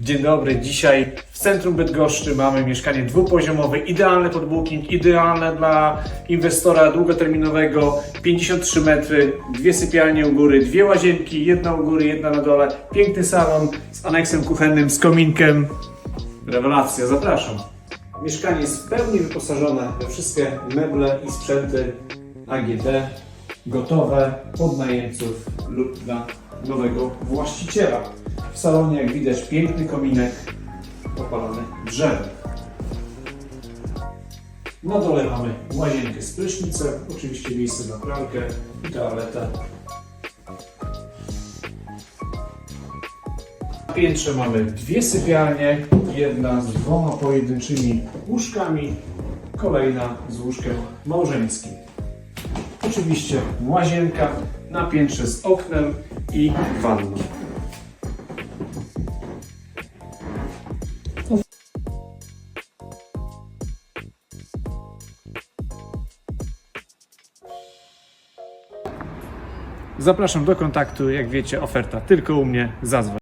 Dzień dobry, dzisiaj w centrum Bydgoszczy mamy mieszkanie dwupoziomowe, idealne pod booking, idealne dla inwestora długoterminowego, 53 metry, dwie sypialnie u góry, dwie łazienki, jedna u góry, jedna na dole, piękny salon z aneksem kuchennym, z kominkiem. Rewelacja, zapraszam. Mieszkanie jest w pełni wyposażone we wszystkie meble i sprzęty AGD, gotowe pod najemców lub dla nowego właściciela. W salonie, jak widać, piękny kominek opalony drzewem. Na dole mamy łazienkę z prysznicem, oczywiście miejsce na pralkę i toaletę. Na piętrze mamy dwie sypialnie, jedna z dwoma pojedynczymi łóżkami, kolejna z łóżkiem małżeńskim. Oczywiście łazienka na piętrze z oknem i wanną. Zapraszam do kontaktu, jak wiecie, oferta tylko u mnie, zadzwoń.